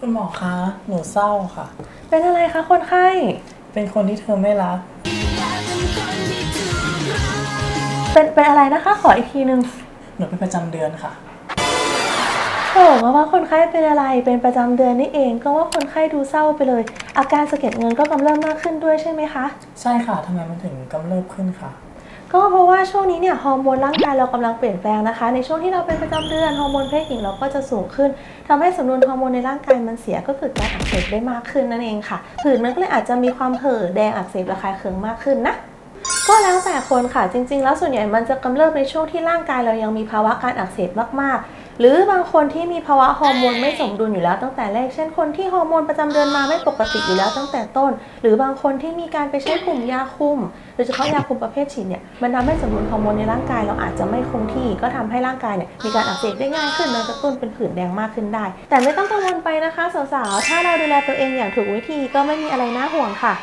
คุณหมอคะ หนูเศร้าค่ะ เป็นอะไรคะคนไข้ เป็นคนที่เธอไม่รัก เป็นเป็นอะไรนะคะ ขออีกทีนึงหนูเป็นประจำเดือนค่ะโอ้ก็ว่าคนไข้เป็นอะไร เป็นประจำเดือนนี่เอง ก็ว่าคนไข้ดูเศร้าไปเลย อาการสะเก็ดเงินก็กำเริบมากขึ้นด้วยใช่ไหมคะ ใช่ค่ะทำไมมันถึงกำเริบขึ้นค่ะ ก็เพราะว่าช่วงนี้เนี่ยฮอร์โมนร่างกายเรากำลังเปลี่ยนแปลงนะคะ ในช่วงที่เราเป็นประจำเดือนฮอร์โมนเพศหญิงเราก็จะสูงขึ้นทำให้สมดุลฮอร์โมนในร่างกายมันเสียก็คือการอักเสบได้มากขึ้นนั่นเองค่ะผื่นมันก็เลยอาจจะมีความเห่อแดงอักเสบระคายเคืองมากขึ้นนะก็แล้วแต่คนค่ะจริง ๆ แล้วส่วนใหญ่มันจะกำเริบในช่วงที่ร่างกายเรายังมีภาวะการอักเสบมากๆ หรือบางคนที่มีภาวะฮอร์โมนไม่สมดุลอยู่แล้วตั้งแต่แรก เช่นคนที่ฮอร์โมนประจำเดือนมาไม่ปกติอยู่แล้วตั้งแต่ต้น หรือบางคนที่มีการไปใช้กลุ่มยาคุมโดยเฉพาะยาคุมประเภทฉีดเนี่ยมันทำให้สมดุลฮอร์โมนในร่างกายเราอาจจะไม่คงที่ ก็ทำให้ร่างกายเนี่ยมีการอักเสบได้ง่ายขึ้นโดยกระตุ้นเป็นผื่นแดงมากขึ้นได้ แต่ไม่ต้องกังวลไปนะคะสาวๆถ้าเราดูแลตัวเองอย่างถูกวิธีก็ไม่มีอะไรน่าห่วงค่ะ